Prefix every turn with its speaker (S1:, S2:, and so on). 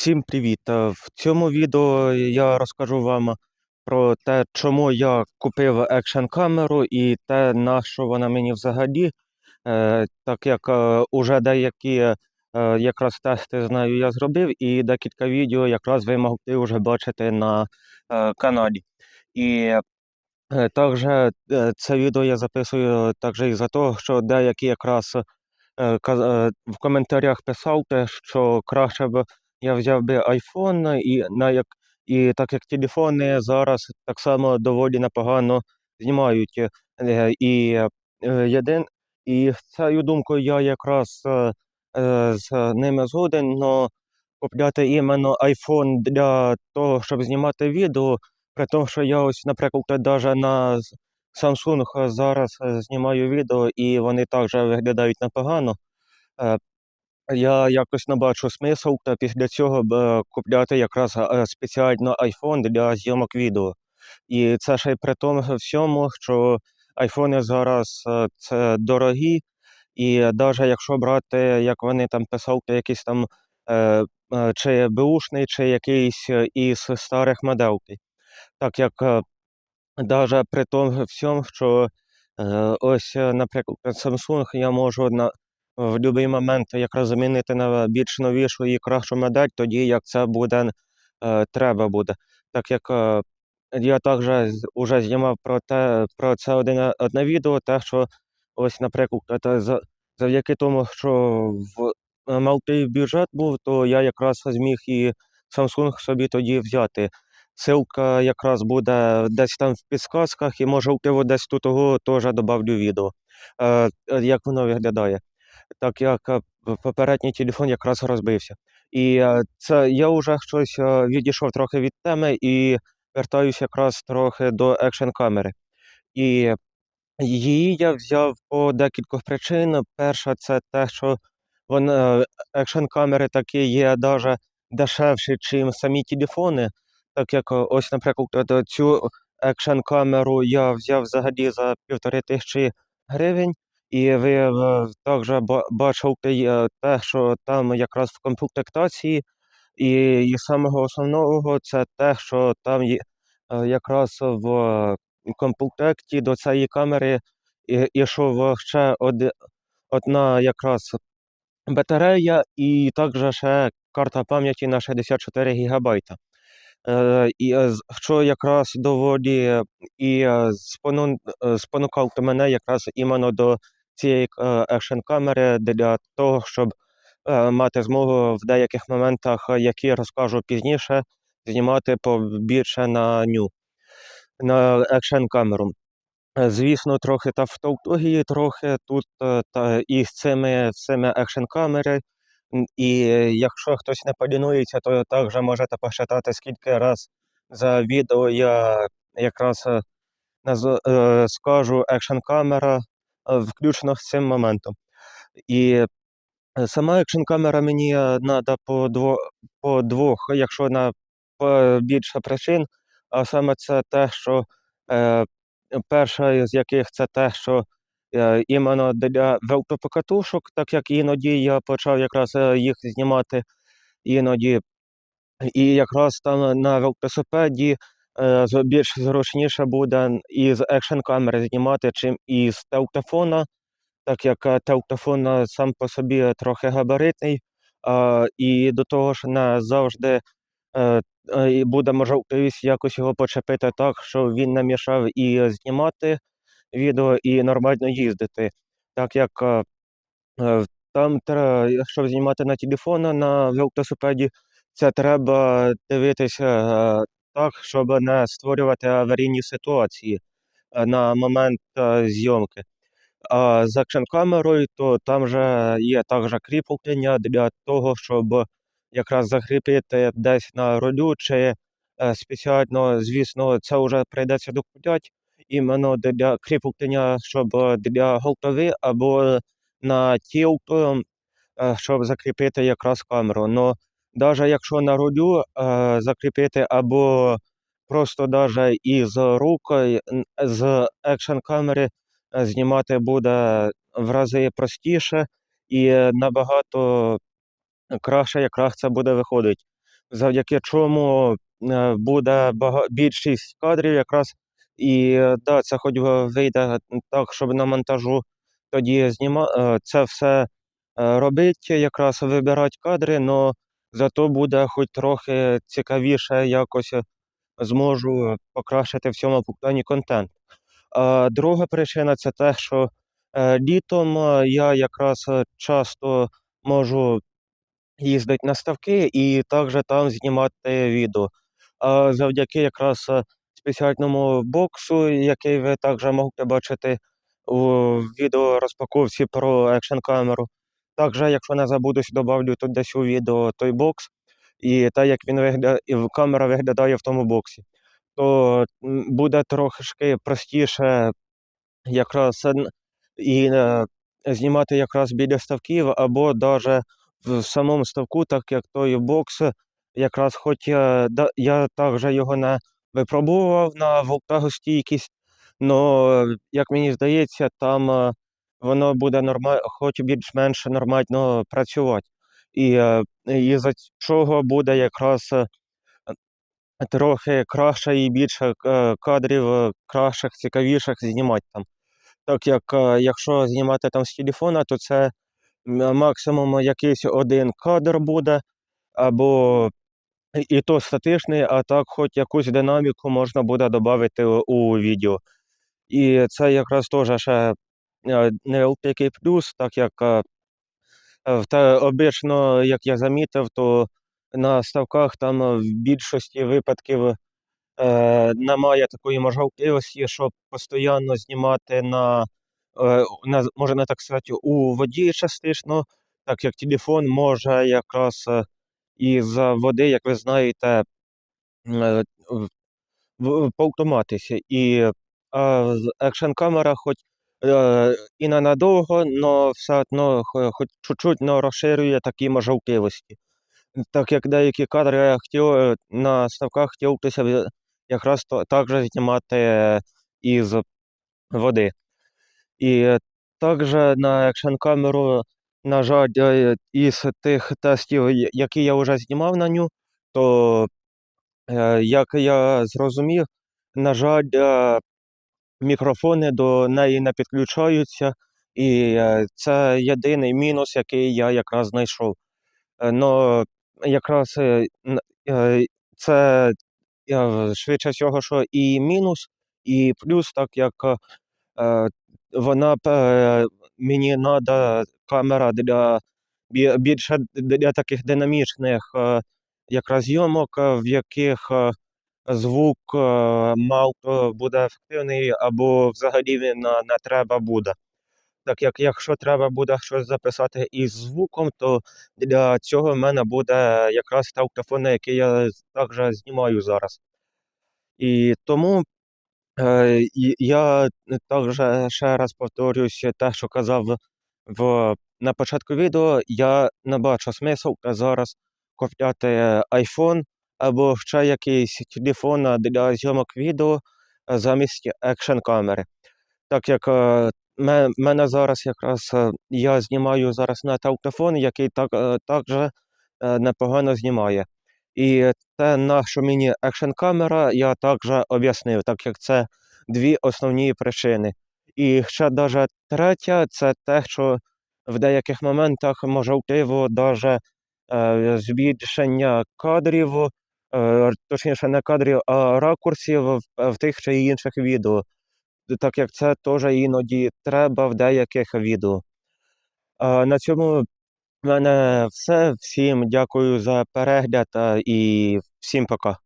S1: Всім привіт! Е, В цьому відео я розкажу вам про те, чому я купив екшн камеру і те, на що вона мені взагалі. Е, Так як е, уже деякі якраз тести знаю, я зробив, і декілька відео якраз ви могли вже бачити на каналі. І також це відео я записую також із-за того, що деякі якраз в коментарях писав те, що краще б я взяв би iPhone, і на як і так як телефони зараз так само доволі непогано знімають. Е, І е, єдин, і цією думкою я якраз е, е, з ними згоден, но купляти іменно iPhone для того, щоб знімати відео, при тому, що я ось, наприклад, навіть на Samsung зараз е, знімаю відео, і вони також виглядають непогано. Я якось не бачу смисл та після цього б е, купляти якраз е, спеціально iPhone для зйомок відео. І це ще й при тому всьому, що айфони зараз е, це дорогі, і навіть якщо брати, як вони там писали, якийсь там чи беушний, чи якийсь із старих моделей. Так як Даже при тому всьому, що ось, наприклад, Samsung я можу на в будь-який момент якраз замінити на більш новішу і кращу модель, тоді як це буде е, треба буде. Так як е, я також вже знімав про те, про це одне, одне відео, те, що ось, наприклад, завдяки тому, що в е, малий бюджет був, то я якраз зміг і Samsung собі тоді взяти. Ссылка якраз буде десь там в підсказках, і може можливо десь тут того теж добавлю відео, е, е, як воно виглядає. Так як е, попередній телефон якраз розбився. І е, це я вже щось е, відійшов трохи від теми і вертаюся якраз трохи до екшн камери. І Її я взяв по декількох причин. Перша, це те, що вона екшн камери такі є даже дешевші, ніж самі телефони. Так як е, ось, наприклад, е, цю екшн камеру я взяв взагалі за півтори тисячі гривень, і ви е, також ба- бачите е, те, що там якраз в комплектації, і, і самого основного це те, що там е, якраз в комплекті до цієї камери ішов ще одна якраз батарея, і також ще карта пам'яті на 64 гігабайта. Е, і, що якраз доволі і спону, спонукав мене якраз іменно до цієї екшн камери для того, щоб е, мати змогу в деяких моментах, е, які розкажу пізніше, знімати побільше на ню, на екшн камеру. Е, Звісно, трохи тавтології, трохи тут е, та і з цими всіми екшн камери. І е, якщо хтось не полінується, то також можете посчитати, скільки раз за відео я якраз е, е, скажу екшн е, з цим моментом. І е, сама екшн камера мені треба по, дво, по двох, якщо на більше причин, а саме це те, що е, перша з яких це те, що е, іменно для велопокатушок, так як іноді я почав якраз е, їх знімати іноді, і якраз там на велосипеді більш зручніше буде із екшн камери знімати, чим із телефона, так як е, телефон е, сам по собі трохи габаритний, і до того ж не завжди е, е, буде можливість якось його почепити так, щоб він не мішав і знімати відео, і нормально їздити. Так як е, е, там, якщо знімати на телефон на велосипеді, це треба дивитися е, так, щоб не створювати аварійні ситуації е, на момент е, зйомки. А з екшн-камерою, то там же є також кріплення для того, щоб якраз закріпити десь на рулю, чи е, спеціально, звісно, це вже прийдеться докупляти, іменно для кріплення, щоб для голови або на тіл, е, щоб закріпити якраз камеру. Но навіть якщо на рулю е, закріпити або просто навіть із рук, з екшн камери е, знімати буде в рази простіше і набагато краще якраз це буде виходить. завдяки чому е, буде більшість кадрів якраз. І да, це хоч вийде так, щоб на монтажу тоді зніма... це все робить, якраз вибирати кадри, але зато буде хоч трохи цікавіше якось е, зможу покращити в цьому плані контент. Друга причина це те, що е, літом е, я якраз часто можу їздити на ставки і також там знімати відео. А завдяки якраз спеціальному боксу, який ви також можете бачити у відеорозпаковці про екшн камеру. Також, якщо не забудусь, добавлю тут десь у відео той бокс. І те, як він виглядає, камера виглядає в тому боксі, то буде трошки простіше якраз і е, знімати якраз біля ставків, або навіть в самому ставку, так як той бокс, якраз хоч я, я також його не випробував на вологостійкість, але, як мені здається, там е, воно буде нормально, хоч більш-менш нормально працювати. І, е, і за чого буде якраз е, трохи краще і більше е, кадрів, кращих, цікавіших знімати там. Так як якщо знімати там з телефона, то це максимум якийсь один кадр буде, або і то статичний, а так хоч якусь динаміку можна буде додати у відео. І це якраз теж ще невеликий плюс, так як е, в та обично, як я замітив, то на ставках там е, в більшості випадків е, немає такої можливості, щоб постійно знімати на, е, на можна так сказати, у воді частично, так як телефон може якраз е, із-за води, як ви знаєте, е. І а, з- екшн камера хоч е, і ненадовго, але все одно хо- хоч чуть-чуть розширює такі можливості. Так як деякі кадри я хотів е, на ставках хотілося б якраз також знімати е, із води. І е, також на екшн камеру, на жаль, е, із тих тестів, які я вже знімав на ню, то е, як я зрозумів, на жаль, е, мікрофони до неї не підключаються, і е, це єдиний мінус, який я якраз знайшов. Е, Но якраз е, це швидше всього, що і мінус, і плюс, так як вона мені треба камера для більше для таких динамічних якраз зйомок, в яких звук е, мало буде ефективний, або взагалі він е, не треба буде. Так як якщо треба буде щось записати із звуком, то для цього в мене буде якраз на який я також знімаю зараз. І тому е, я також ще раз повторюсь те, що казав в, на початку відео, я не бачу смисл зараз купляти iPhone або ще якийсь телефон для зйомок відео замість екшн камери. Так як мене зараз якраз я знімаю зараз на телефон, який так, е, також е, непогано знімає. І те, на що мені екшн камера, я також об'яснив, так як це дві основні причини. І ще даже третя це те, що в деяких моментах можливо е, збільшення кадрів, точніше не кадрів, а ракурсів в, в тих чи інших відео так як це теж іноді треба в деяких відео. На цьому в мене все. Всім дякую за перегляд і всім пока.